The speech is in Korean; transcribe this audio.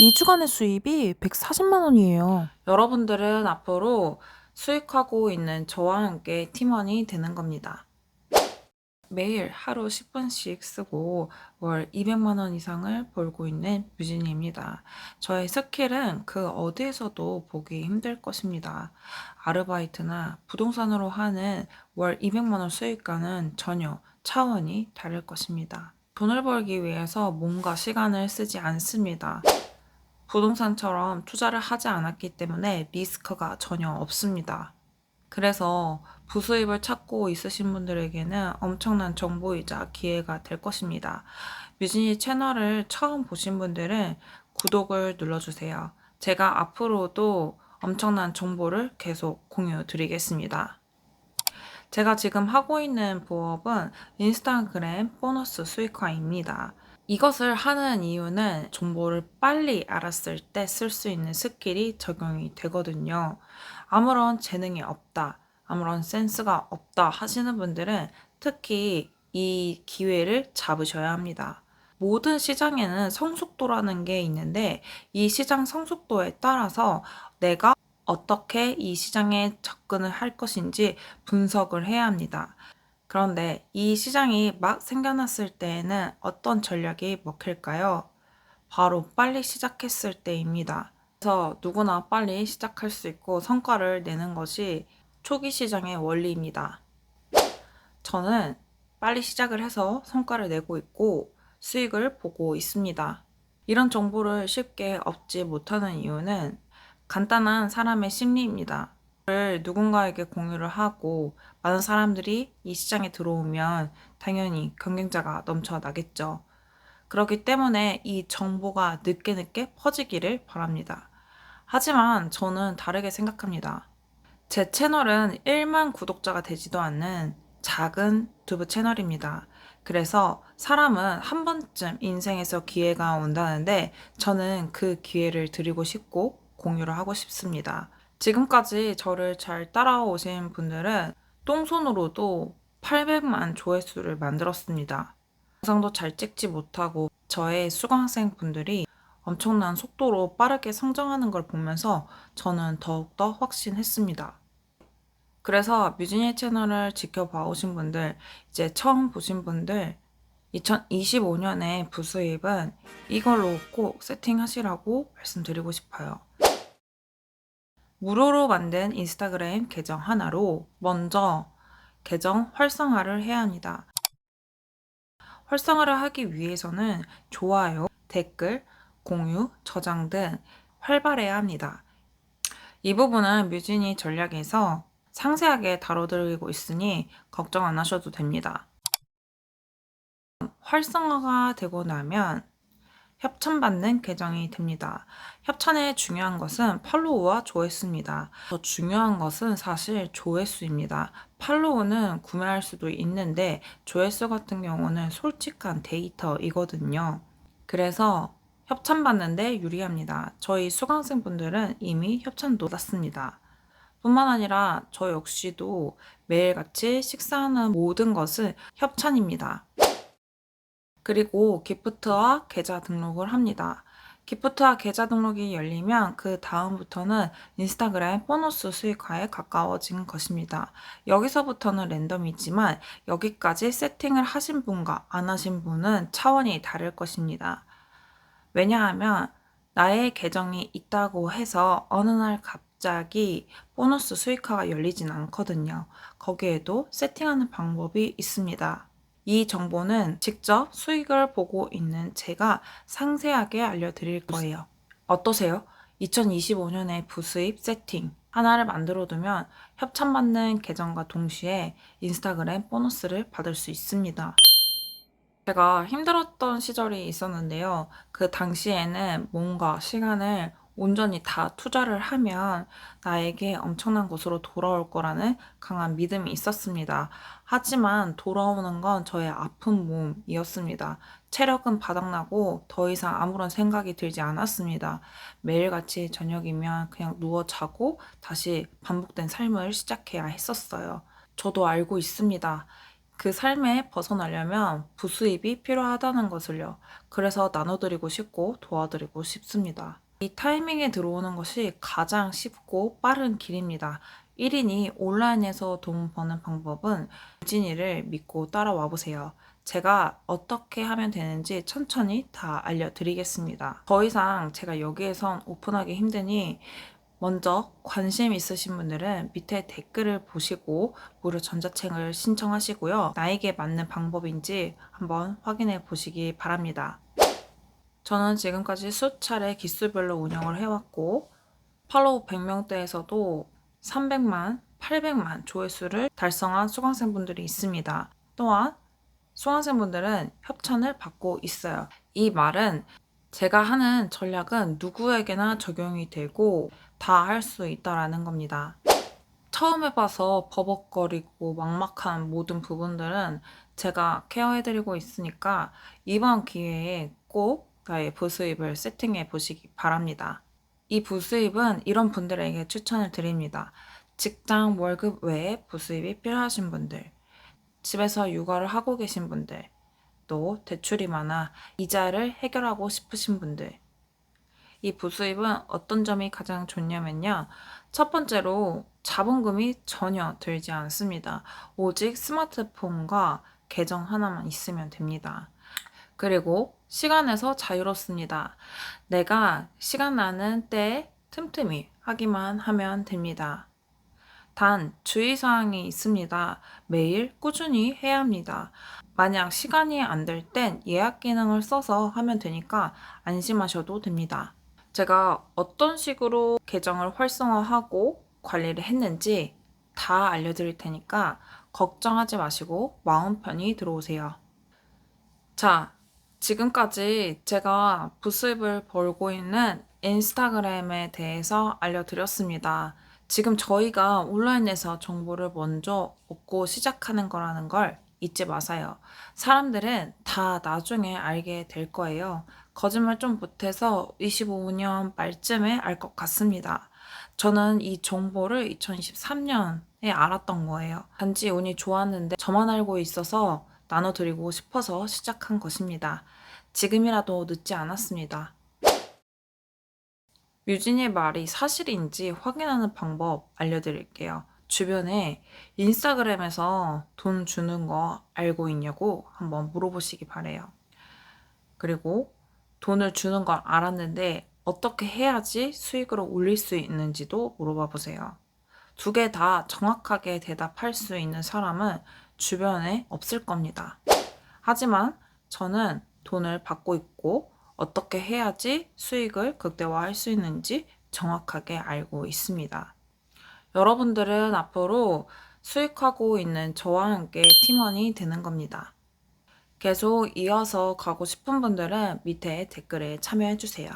2주간의 수입이 140만 원이에요. 여러분들은 앞으로 수익하고 있는 저와 함께 팀원이 되는 겁니다. 매일 하루 10분씩 쓰고 월 200만 원 이상을 벌고 있는 뮤진입니다. 저의 스킬은 그 어디에서도 보기 힘들 것입니다. 아르바이트나 부동산으로 하는 월 200만 원 수익과는 전혀 차원이 다를 것입니다. 돈을 벌기 위해서 몸과 시간을 쓰지 않습니다. 부동산처럼 투자를 하지 않았기 때문에 리스크가 전혀 없습니다. 그래서 부수입을 찾고 있으신 분들에게는 엄청난 정보이자 기회가 될 것입니다. 뮤진이 채널을 처음 보신 분들은 구독을 눌러주세요. 제가 앞으로도 엄청난 정보를 계속 공유 드리겠습니다. 제가 지금 하고 있는 부업은 인스타그램 보너스 수익화입니다. 이것을 하는 이유는 정보를 빨리 알았을 때 쓸 수 있는 스킬이 적용이 되거든요. 아무런 재능이 없다, 아무런 센스가 없다 하시는 분들은 특히 이 기회를 잡으셔야 합니다. 모든 시장에는 성숙도라는 게 있는데 이 시장 성숙도에 따라서 내가 어떻게 이 시장에 접근을 할 것인지 분석을 해야 합니다. 그런데 이 시장이 막 생겨났을 때에는 어떤 전략이 먹힐까요? 바로 빨리 시작했을 때입니다. 그래서 누구나 빨리 시작할 수 있고 성과를 내는 것이 초기 시장의 원리입니다. 저는 빨리 시작을 해서 성과를 내고 있고 수익을 보고 있습니다. 이런 정보를 쉽게 얻지 못하는 이유는 간단한 사람의 심리입니다. 를 누군가에게 공유를 하고 많은 사람들이 이 시장에 들어오면 당연히 경쟁자가 넘쳐나겠죠. 그렇기 때문에 이 정보가 늦게 늦게 퍼지기를 바랍니다. 하지만 저는 다르게 생각합니다. 제 채널은 1만 구독자가 되지도 않는 작은 유튜브 채널입니다. 그래서 사람은 한 번쯤 인생에서 기회가 온다는데 저는 그 기회를 드리고 싶고 공유를 하고 싶습니다. 지금까지 저를 잘 따라오신 분들은 똥손으로도 800만 조회수를 만들었습니다. 영상도 잘 찍지 못하고 저의 수강생 분들이 엄청난 속도로 빠르게 성장하는 걸 보면서 저는 더욱더 확신했습니다. 그래서 뮤진이 채널을 지켜봐 오신 분들, 이제 처음 보신 분들, 2025년의 부수입은 이걸로 꼭 세팅하시라고 말씀드리고 싶어요. 무료로 만든 인스타그램 계정 하나로 먼저 계정 활성화를 해야 합니다. 활성화를 하기 위해서는 좋아요, 댓글, 공유, 저장 등 활발해야 합니다. 이 부분은 뮤진이 전략에서 상세하게 다뤄드리고 있으니 걱정 안 하셔도 됩니다. 활성화가 되고 나면 협찬받는 계정이 됩니다. 협찬의 중요한 것은 팔로우와 조회수입니다. 더 중요한 것은 사실 조회수입니다. 팔로우는 구매할 수도 있는데 조회수 같은 경우는 솔직한 데이터이거든요. 그래서 협찬받는데 유리합니다. 저희 수강생분들은 이미 협찬도 받았습니다. 뿐만 아니라 저 역시도 매일같이 식사하는 모든 것은 협찬입니다. 그리고 기프트와 계좌 등록을 합니다. 기프트와 계좌 등록이 열리면 그 다음부터는 인스타그램 보너스 수익화에 가까워진 것입니다. 여기서부터는 랜덤이지만 여기까지 세팅을 하신 분과 안 하신 분은 차원이 다를 것입니다. 왜냐하면 나의 계정이 있다고 해서 어느 날 갑자기 보너스 수익화가 열리진 않거든요. 거기에도 세팅하는 방법이 있습니다. 이 정보는 직접 수익을 보고 있는 제가 상세하게 알려드릴 거예요. 어떠세요? 2025년의 부수입 세팅 하나를 만들어 두면 협찬받는 계정과 동시에 인스타그램 보너스를 받을 수 있습니다. 제가 힘들었던 시절이 있었는데요. 그 당시에는 뭔가 시간을 온전히 다 투자를 하면 나에게 엄청난 것으로 돌아올 거라는 강한 믿음이 있었습니다. 하지만 돌아오는 건 저의 아픈 몸이었습니다. 체력은 바닥나고 더 이상 아무런 생각이 들지 않았습니다. 매일같이 저녁이면 그냥 누워 자고 다시 반복된 삶을 시작해야 했었어요. 저도 알고 있습니다. 그 삶에 벗어나려면 부수입이 필요하다는 것을요. 그래서 나눠드리고 싶고 도와드리고 싶습니다. 이 타이밍에 들어오는 것이 가장 쉽고 빠른 길입니다. 1인이 온라인에서 돈 버는 방법은 유진이를 믿고 따라와 보세요. 제가 어떻게 하면 되는지 천천히 다 알려드리겠습니다. 더 이상 제가 여기에선 오픈하기 힘드니 먼저 관심 있으신 분들은 밑에 댓글을 보시고 무료 전자책을 신청하시고요. 나에게 맞는 방법인지 한번 확인해 보시기 바랍니다. 저는 지금까지 수차례 기수별로 운영을 해왔고 팔로우 100명대에서도 300만, 800만 조회수를 달성한 수강생분들이 있습니다. 또한 수강생분들은 협찬을 받고 있어요. 이 말은 제가 하는 전략은 누구에게나 적용이 되고 다 할 수 있다라는 겁니다. 처음 해봐서 버벅거리고 막막한 모든 부분들은 제가 케어해드리고 있으니까 이번 기회에 꼭 나의 부수입을 세팅해 보시기 바랍니다. 이 부수입은 이런 분들에게 추천을 드립니다. 직장 월급 외에 부수입이 필요하신 분들, 집에서 육아를 하고 계신 분들, 또 대출이 많아 이자를 해결하고 싶으신 분들. 이 부수입은 어떤 점이 가장 좋냐면요. 첫 번째로 자본금이 전혀 들지 않습니다. 오직 스마트폰과 계정 하나만 있으면 됩니다. 그리고 시간에서 자유롭습니다. 내가 시간 나는 때 틈틈이 하기만 하면 됩니다. 단 주의사항이 있습니다. 매일 꾸준히 해야 합니다. 만약 시간이 안 될 땐 예약 기능을 써서 하면 되니까 안심하셔도 됩니다. 제가 어떤 식으로 계정을 활성화하고 관리를 했는지 다 알려드릴 테니까 걱정하지 마시고 마음 편히 들어오세요. 자, 지금까지 제가 부수입을 벌고 있는 인스타그램에 대해서 알려드렸습니다. 지금 저희가 온라인에서 정보를 먼저 얻고 시작하는 거라는 걸 잊지 마세요. 사람들은 다 나중에 알게 될 거예요. 거짓말 좀 못해서 25년 말쯤에 알 것 같습니다. 저는 이 정보를 2023년에 알았던 거예요. 단지 운이 좋았는데 저만 알고 있어서 나눠드리고 싶어서 시작한 것입니다. 지금이라도 늦지 않았습니다. 유진이의 말이 사실인지 확인하는 방법 알려드릴게요. 주변에 인스타그램에서 돈 주는 거 알고 있냐고 한번 물어보시기 바래요. 그리고 돈을 주는 걸 알았는데 어떻게 해야지 수익으로 올릴 수 있는지도 물어봐 보세요. 두 개 다 정확하게 대답할 수 있는 사람은 주변에 없을 겁니다. 하지만 저는 돈을 받고 있고 어떻게 해야지 수익을 극대화할 수 있는지 정확하게 알고 있습니다. 여러분들은 앞으로 수익하고 있는 저와 함께 팀원이 되는 겁니다. 계속 이어서 가고 싶은 분들은 밑에 댓글에 참여해 주세요.